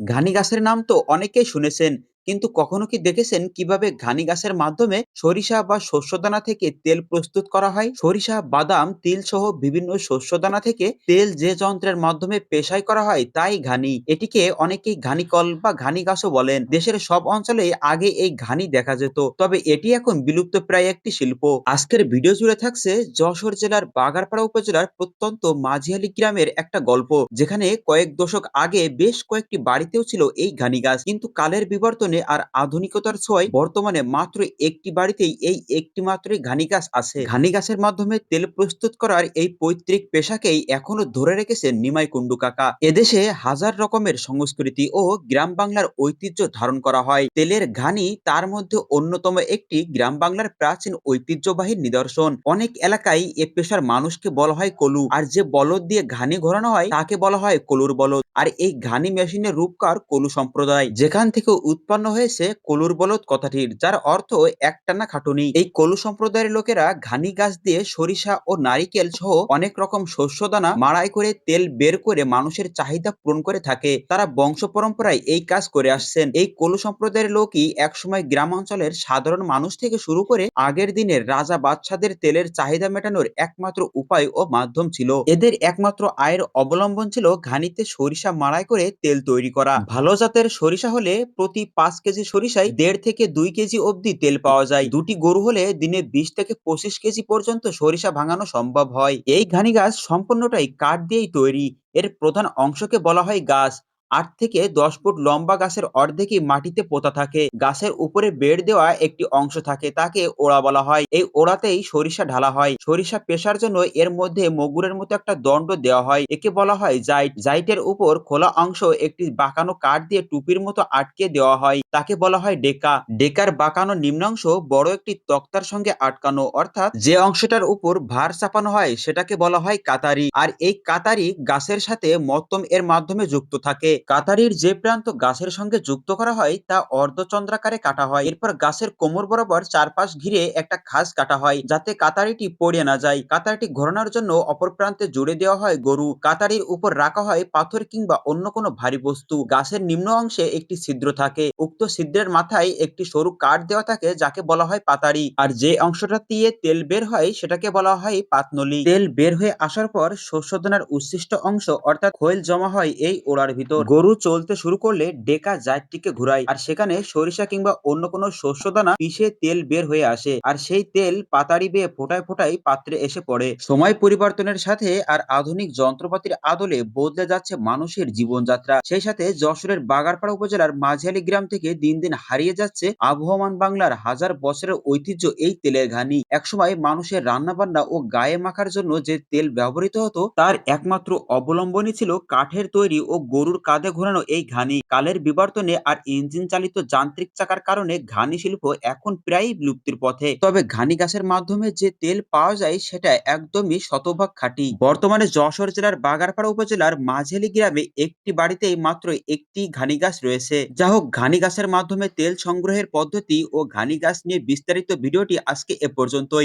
ঘানি গাছের নাম তো অনেকেই শুনেছেন কিন্তু কখনো কি দেখেছেন কীভাবে ঘানি গাছের মাধ্যমে সরিষা বা শস্যদানা থেকে তেল প্রস্তুত করা হয়? সরিষা, বাদাম, তিল সহ বিভিন্ন শস্যদানা থেকে তেল যে যন্ত্রের মাধ্যমে পেশাই করা হয় তাই ঘানি। এটিকে অনেকেই ঘানিকল বা ঘানি গাছও বলেন। দেশের সব অঞ্চলে আগে এই ঘানি দেখা যেত। তবে এটি এখন বিলুপ্ত প্রায় একটি শিল্প। আজকের ভিডিও জুড়ে থাকছে যশোর জেলার বাগারপাড়া উপজেলার প্রত্যন্ত মাঝিয়ালি গ্রামের একটা গল্প, যেখানে কয়েক দশক আগে বেশ কয়েকটি বাড়িতেও ছিল এই ঘানি গাছ। কিন্তু কালের বিবর্তনে আর আধুনিকতার ছোঁয়ায় বর্তমানে মাত্র একটি বাড়িতেই এই একটি মাত্রই ঘানি গাছ আছে। ঘানি গাছের মাধ্যমে তেল প্রস্তুত করার এই পৈতৃক পেশাকেই এখনও ধরে রেখেছে নিমাই কুণ্ডু কাকা। এদেশে হাজার রকমের সংস্কৃতি ও গ্রাম বাংলার ঐতিহ্য ধারণ করা হয়। তেলের ঘানি তার মধ্যে অন্যতম একটি গ্রাম বাংলার প্রাচীন ঐতিহ্যবাহী নিদর্শন। অনেক এলাকায় এ পেশার মানুষকে বলা হয় কলু। আর যে বলদ দিয়ে ঘানি ঘোরানো হয়, তাকে বলা হয় কলুর বলদ। আর এই ঘানি মেশিনের রূপকার কলু সম্প্রদায়। যেখান থেকে উৎপন্ন হয়েছে কলুর বলদ কথাটির, যার অর্থ একটানা খাটুনি। এই কলু সম্প্রদায়ের লোকেরা ঘানি গাছ দিয়ে সরিষা ও নারিকেল সহ অনেক রকম শস্যদানা মাড়াই করে তেল বের করে মানুষের চাহিদা পূরণ করে থাকে। তারা বংশ পরম্পরায় এই কাজ করে আসছেন। এই কলু সম্প্রদায়ের লোকই একসময় গ্রামাঞ্চলের সাধারণ মানুষ থেকে শুরু করে আগের দিনের রাজা বাদশাদের তেলের চাহিদা মেটানোর একমাত্র উপায় ও মাধ্যম ছিল। এদের একমাত্র আয়ের অবলম্বন ছিল ঘানিতে সরিষা মাড়াই করে তেল তৈরি করা। ভালো জাতের সরিষা হলে প্রতি পাঁচ কেজি সরিষায় দেড় থেকে দুই কেজি অবধি তেল পাওয়া যায়। দুটি গরু হলে দিনে বিশ থেকে পঁচিশ কেজি পর্যন্ত সরিষা ভাঙানো সম্ভব হয়। এই ঘানি গাছ সম্পূর্ণটাই কাঠ দিয়েই তৈরি। এর প্রধান অংশকে বলা হয় গাছ। আট থেকে দশ ফুট লম্বা গাছের অর্ধেকই মাটিতে পোতা থাকে। গাছের উপরে বেড় দেওয়া একটি অংশ থাকে, তাকে ওড়া বলা হয়। এই ওড়াতেই সরিষা ঢালা হয়। সরিষা পেশার জন্য এর মধ্যে মগুরের মতো একটা দণ্ড দেওয়া হয়। একে বলা হয় জাইট। জাইটের উপর খোলা অংশ একটি বাঁকানো কাঠ দিয়ে টুপির মতো আটকে দেওয়া হয়। তাকে বলা হয় ডেকা। ডেকার বাঁকানো নিম্নাংশ বড় একটি তক্তার সঙ্গে আটকানো, অর্থাৎ যে অংশটার উপর ভার চাপানো হয়, সেটাকে বলা হয় কাতারি। আর এই কাতারি গাছের সাথে মত্তম এর মাধ্যমে যুক্ত থাকে। কাতারির যে প্রান্ত গাছের সঙ্গে যুক্ত করা হয়, তা অর্ধচন্দ্রাকারে কাটা হয়। এরপর গাছের কোমর বরাবর চারপাশ ঘিরে একটা খাস কাটা হয়, যাতে কাতারিটি পড়ে না যায়। কাতারিটি ঘোরানোর জন্য অপর প্রান্তে জুড়ে দেওয়া হয় গরু। কাতারির উপর রাখা হয় পাথর কিংবা অন্য কোনো ভারী বস্তু। গাছের নিম্ন অংশে একটি ছিদ্র থাকে। উক্ত ছিদ্রের মাথায় একটি সরু কাঠ দেওয়া থাকে, যাকে বলা হয় পাতারি। আর যে অংশটা দিয়ে তেল বের হয়, সেটাকে বলা হয় পাতনলি। তেল বের হয়ে আসার পর শস্যদানার উচ্ছিষ্ট অংশ, অর্থাৎ খৈল জমা হয় এই ওড়ার ভিতর। গরু চলতে শুরু করলে ডেকা জাতটিকে ঘুরায়। আর সেখানে সরিষা কিংবা অন্য কোনো শস্য দানা পিষে তেল বের হয়ে আসে। আর সেই তেল পাতারি বেয়ে ফোটায় ফোটায় পাত্রে এসে পড়ে। সময় পরিবর্তনের সাথে আর আধুনিক যন্ত্রপাতির আদলে বদলে যাচ্ছে মানুষের জীবনযাত্রা। সেই সাথে যশোরের বাগারপাড়া উপজেলার মাঝিয়ালি গ্রাম থেকে দিন দিন হারিয়ে যাচ্ছে আবহমান বাংলার হাজার বছরের ঐতিহ্য এই তেলের ঘানি। একসময় মানুষের রান্নাবান্না ও গায়ে মাখার জন্য যে তেল ব্যবহৃত হতো, তার একমাত্র অবলম্বনই ছিল কাঠের তৈরি ও গরুর কাঁধে ঘোরানো এই ঘানি। কালের বিবর্তনে আর ইঞ্জিন চালিত যান্ত্রিক চাকার কারণে ঘানি শিল্প এখন প্রায় বিলুপ্তির পথে। তবে ঘানি গাছের মাধ্যমে যে তেল পাওয়া যায়, সেটা একদমই শতভাগ খাঁটি। বর্তমানে যশোর জেলার বাগারপাড়া উপজেলার মাঝেলি গ্রামে একটি বাড়িতেই মাত্র একটি ঘানি গাছ রয়েছে। যা হোক, ঘানি গাছের মাধ্যমে তেল সংগ্রহের পদ্ধতি ও ঘানি গাছ নিয়ে বিস্তারিত ভিডিওটি আজকে এ পর্যন্তই।